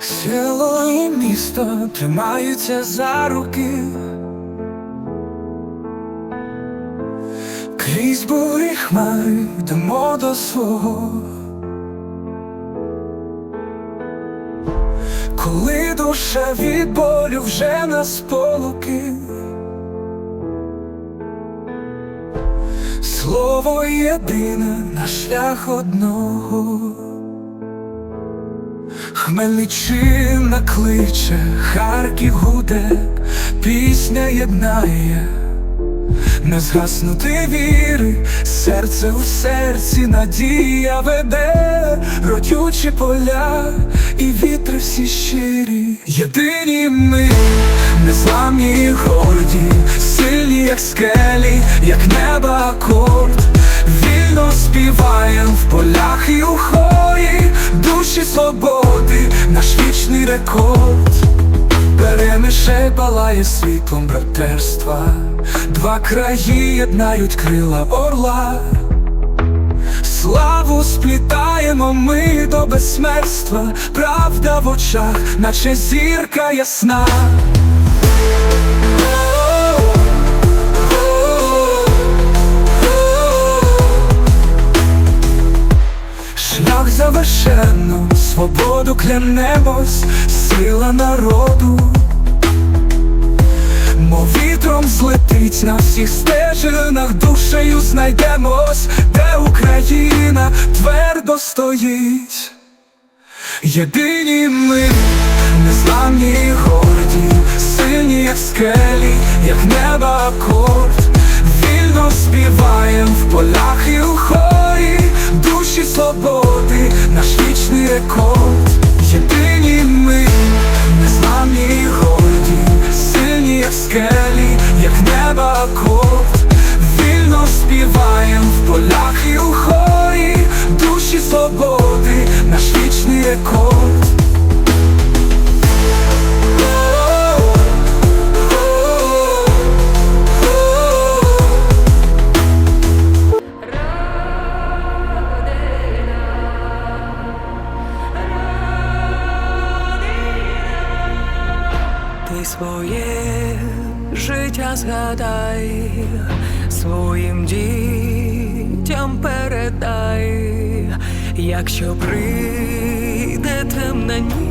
Село і місто тримаються за руки. Крізь бурі хмари йдемо до свого. Коли душа від болю вже на сполуки. Слово єдине на шлях одного. Хмельниччина кличе, Харків гуде, пісня єднає, не згаснути віри, серце в серці надія веде, родючі поля і вітри всі щирі, єдині ми, незламні і горді, сильні, як скелі, як неба акорд, вільно співаєм в полях і у хорі, вічний рекорд. Перемише палає світлом братерства, два краї єднають крила орла. Славу сплітаємо ми до безсмертства, правда в очах, наче зірка ясна. Свободу клянемось, сила народу, мов вітром злетить на всіх стежинах, душею знайдемось, де Україна твердо стоїть. Єдині ми, незламні і горді, сильні, як скелі, як неба акорд, вільно співаєм в полях і у хорі, душі свободи, наш вічний рекорд. Своє життя згадай, своїм дітям передай, якщо прийде темна ніч,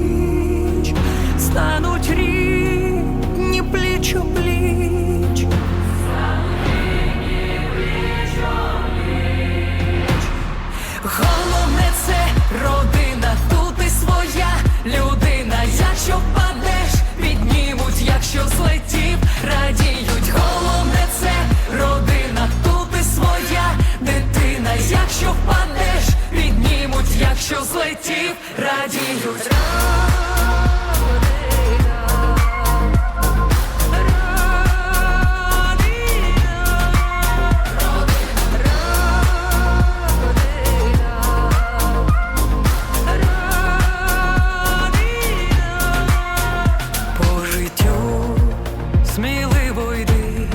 сміливо йди,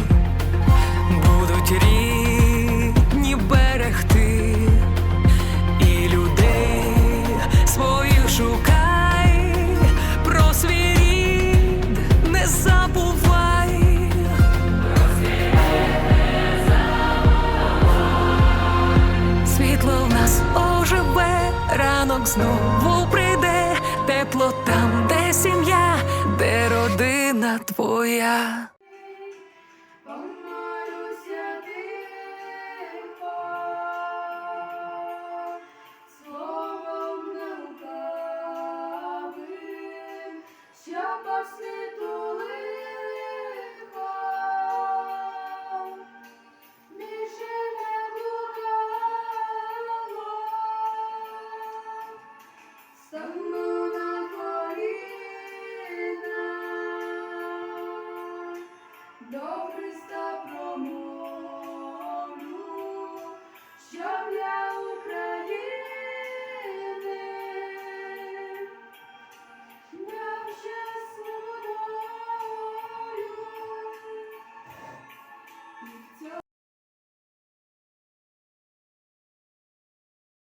будуть рідні берегти, і людей своїх шукай, про свій рід не забувай. Світло в нас оживе, ранок знову прийде, тепло твоя.